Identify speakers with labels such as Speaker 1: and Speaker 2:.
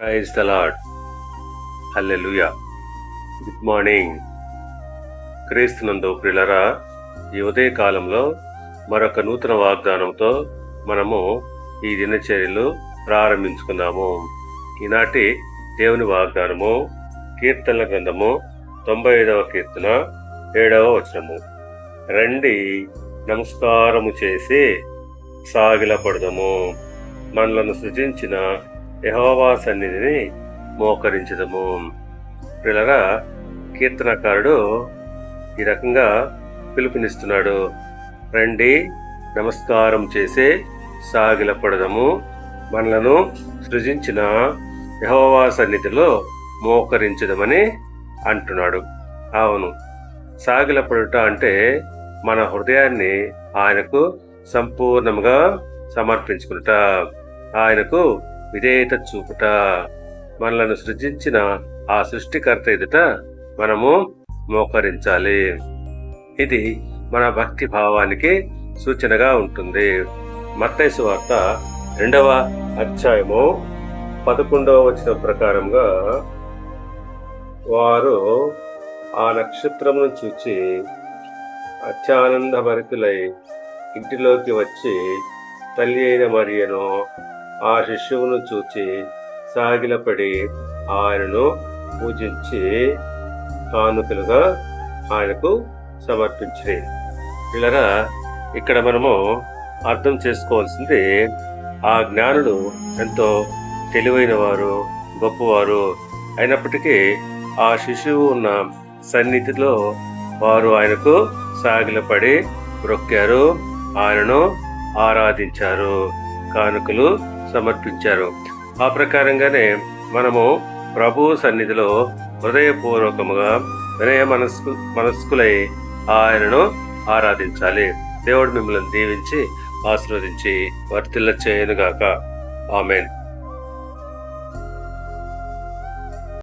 Speaker 1: Praise the Lord hallelujah good morning క్రీస్తునందు ప్రిలరా ఈ ఉదయ కాలంలో మరొక నూతన వాగ్దానంతో మనము ఈ దినచర్యలు ప్రారంభించుకున్నాము. ఈనాటి దేవుని వాగ్దానము కీర్తనల గ్రంథము తొంభై ఐదవ కీర్తన ఏడవ వచనము. రండి నమస్కారము చేసి సాగిలపడదము. మనలను సృజించిన యహోవా సన్నిధిని మోకరించదము. పిల్లరా కీర్తనకారుడు ఈ రకంగా పిలుపునిస్తున్నాడు. రండి నమస్కారం చేసే సాగిలపడదము. మనలను సృజించిన యహోవా సన్నిధిలో మోకరించదమని అంటున్నాడు. అవును సాగిలపడుట అంటే మన హృదయాన్ని ఆయనకు సంపూర్ణంగా సమర్పించుకునుట. ఆయనకు విధేయత చూపుట మనలను సృజించిన ఆ సృష్టికర్త ఎదుట మనము మోకరించాలి. ఇది మన భక్తి భావానికి సూచనగా ఉంటుంది. మత్తైసు వార్త రెండవ అధ్యాయము పదకొండవ వచ్చిన ప్రకారంగా వారు ఆ నక్షత్రమును చూచి అత్యానంద భరితులై ఇంటిలోకి వచ్చి తల్లి అయిన మరియను ఆ శిష్యువును చూచి సాగిలపడి ఆయనను పూజించి కానుకలుగా ఆయనకు సమర్పించి పిల్లరా ఇక్కడ మనము అర్థం చేసుకోవాల్సింది ఆ జ్ఞానుడు ఎంతో తెలివైన వారు గొప్పవారు అయినప్పటికీ ఆ శిశువు ఉన్న సన్నిధిలో వారు ఆయనకు సాగిలపడి రొక్కారు ఆయనను ఆరాధించారు. కానుకలు సమర్పించారు. ఆ ప్రకారంగానే మనము ప్రభు సన్నిధిలో హృదయపూర్వకముగా వినయ మనస్కు మనస్కులై ఆయనను ఆరాధించాలి. దేవుడు మిమ్మల్ని దీవించి ఆశీర్వదించి వర్తిల్ల చేయనుగాక ఆమెన్.